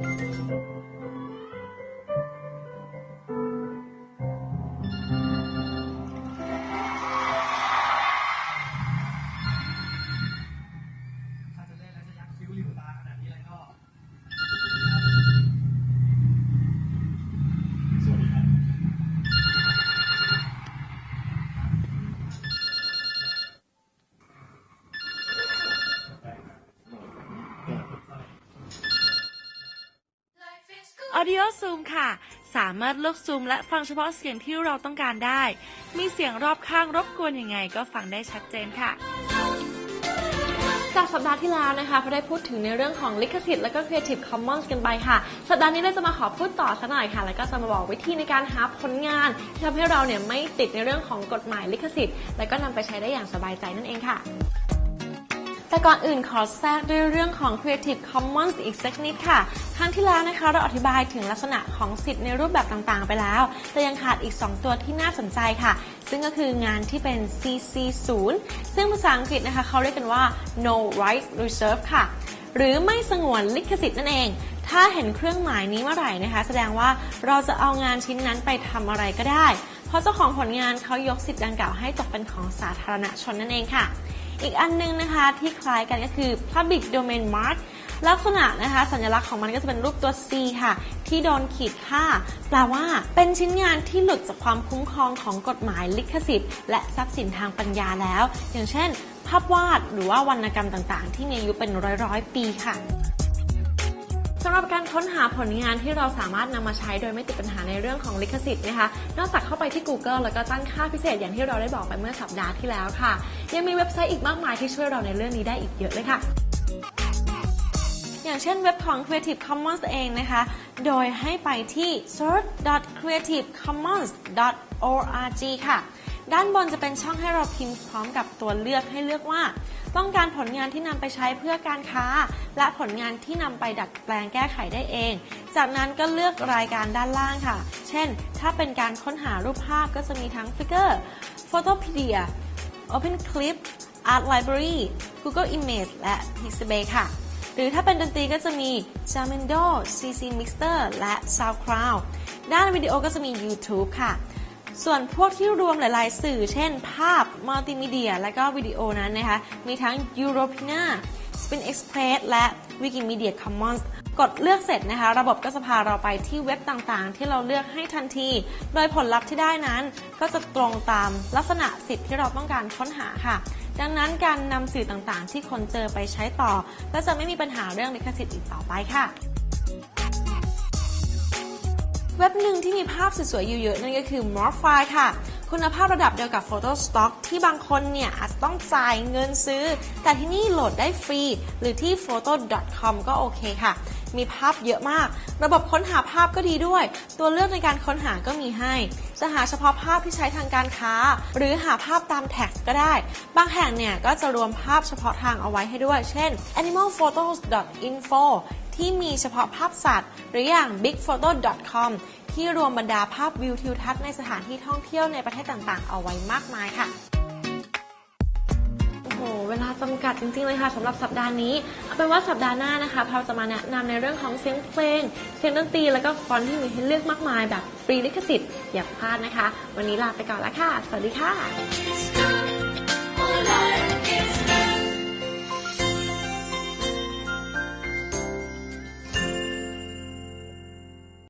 ถ้ Audio Zoom ค่ะ สามารถเลือกซูมและฟังเฉพาะเสียงที่เราต้องการได้ มีเสียงรอบข้างรบกวนยังไงก็ฟังได้ชัดเจนค่ะจากสัปดาห์ที่แล้วนะคะเขาได้พูดถึงในเรื่องของลิขสิทธิ์และก็ Creative Commons กันไปค่ะ สัปดาห์นี้เราจะมาขอพูดต่อสักหน่อยค่ะ แล้วก็จะมาบอกวิธีในการหาผลงานที่ทำให้เราเนี่ยไม่ติดในเรื่องของกฎหมายลิขสิทธิ์ และก็นำไปใช้ได้อย่างสบายใจนั่นเองค่ะ แต่ก่อนอื่นขอแทรกด้วยเรื่องของ Creative Commons อีกสักนิดค่ะ ครั้งที่แล้วนะคะเราอธิบายถึงลักษณะของสิทธิ์ในรูปแบบต่างๆ ไปแล้ว แต่ยังขาดอีก 2 ตัวที่น่าสนใจค่ะ ซึ่งก็คืองานที่เป็น CC0 ซึ่งภาษาอังกฤษนะคะเขาเรียกกันว่า No Right Reserved ค่ะ หรือไม่สงวนลิขสิทธิ์นั่นเองถ้าเห็นเครื่องหมายนี้เมื่อไหร่นะคะ แสดงว่าเราจะเอางานชิ้นนั้นไปทำอะไรก็ได้ เพราะเจ้าของผลงานเขายกสิทธิ์ดังกล่าวให้ตกเป็นของสาธารณชนนั่นเองค่ะ อีกอันนึงนะคะที่คล้ายกันก็คือ Public Domain Mark ลักษณะนะคะสัญลักษณ์ของมันก็จะเป็นรูปตัว C ค่ะ ที่โดนขีดค่า แปลว่าเป็นชิ้นงานที่หลุดจากความคุ้มครองของกฎหมายลิขสิทธิ์และทรัพย์สินทางปัญญาแล้ว อย่างเช่น ภาพวาดหรือว่าวรรณกรรมต่างๆ ที่มีอายุเป็นร้อยๆ ปีค่ะ สำหรับการค้นหาผลงานที่เราสามารถนำมาใช้โดยไม่ติดปัญหาในเรื่องของลิขสิทธิ์นะคะ นอกจากเข้าไปที่ Google แล้วก็ตั้งค่าพิเศษอย่างที่เราได้บอกไปเมื่อสัปดาห์ที่แล้วค่ะ ยังมีเว็บไซต์อีกมากมายที่ช่วยเราในเรื่องนี้ได้อีกเยอะเลยค่ะอย่างเช่นเว็บของ Creative Commons เองนะคะ โดยให้ไปที่ search.creativecommons.org ค่ะ ด้านบนจะเป็นช่องให้เราพิมพ์พร้อมกับตัวเลือกให้เลือกว่า ต้องการผลงานที่นำไปใช้เพื่อการค้า และผลงานที่นำไปดัดแปลงแก้ไขได้เอง จากนั้นก็เลือกรายการด้านล่างค่ะ เช่น ถ้าเป็นการค้นหารูปภาพก็จะมีทั้ง Figure Photopedia Open Clip Art Library Google Image และ Pixabay ค่ะ หรือถ้าเป็นดนตรีก็จะมี Jamendo, CC Mixer และ SoundCloud ด้านวิดีโอก็จะมี YouTube ค่ะ ส่วนพวกที่รวมหลาย ๆ สื่อ เช่น ภาพมัลติมีเดีย และก็วิดีโอนั้นนะคะ มีทั้ง Europina, Spin Express และ Wikimedia Commons กดเลือกเสร็จนะคะ ระบบก็จะพาเราไปที่เว็บต่างๆ ที่เราเลือกให้ทันที โดยผลลัพธ์ที่ได้นั้น ก็จะตรงตามลักษณะสิทธิ์ที่เราต้องการค้นหาค่ะ ดังนั้นการนำสื่อต่างๆ ที่คนเจอไปใช้ต่อ ก็จะไม่มีปัญหาเรื่องลิขสิทธิ์อีกต่อไปค่ะ เว็บหนึ่งที่มีภาพสวยๆอยู่เยอะนั่นก็คือ Morphi ค่ะ คุณภาพระดับเดียวกับ Photo Stock ที่บางคนเนี่ยอาจต้องจ่ายเงินซื้อ แต่ที่นี่โหลดได้ฟรี หรือที่ photo.com ก็โอเคค่ะ มีภาพเยอะมาก ระบบค้นหาภาพก็ดีด้วย ตัวเลือกในการค้นหาก็มีให้ จะหาเฉพาะภาพที่ใช้ทางการค้า หรือหาภาพตามแท็กก็ได้ บางแห่งเนี่ยก็จะรวมภาพเฉพาะทางเอาไว้ให้ด้วย เช่น animalphotos.info ที่มีเฉพาะภาพสัตว์ หรืออย่าง bigphoto.com ที่รวมบรรดาภาพวิวทิวทัศน์ในสถานที่ท่องเที่ยวในประเทศต่างๆ เอาไว้มากมายค่ะโอ้โหเวลาจำกัดจริงๆเลยค่ะสำหรับสัปดาห์นี้เอาเป็นว่าสัปดาห์หน้านะคะเราจะมาแนะนำในเรื่องของเสียงเพลง เสียงดนตรีแล้วก็ฟอนต์ที่มีให้เลือกมากมายแบบฟรีลิขสิทธิ์อย่าพลาดนะคะ วันนี้ลาไปก่อนแล้วค่ะ สวัสดีค่ะ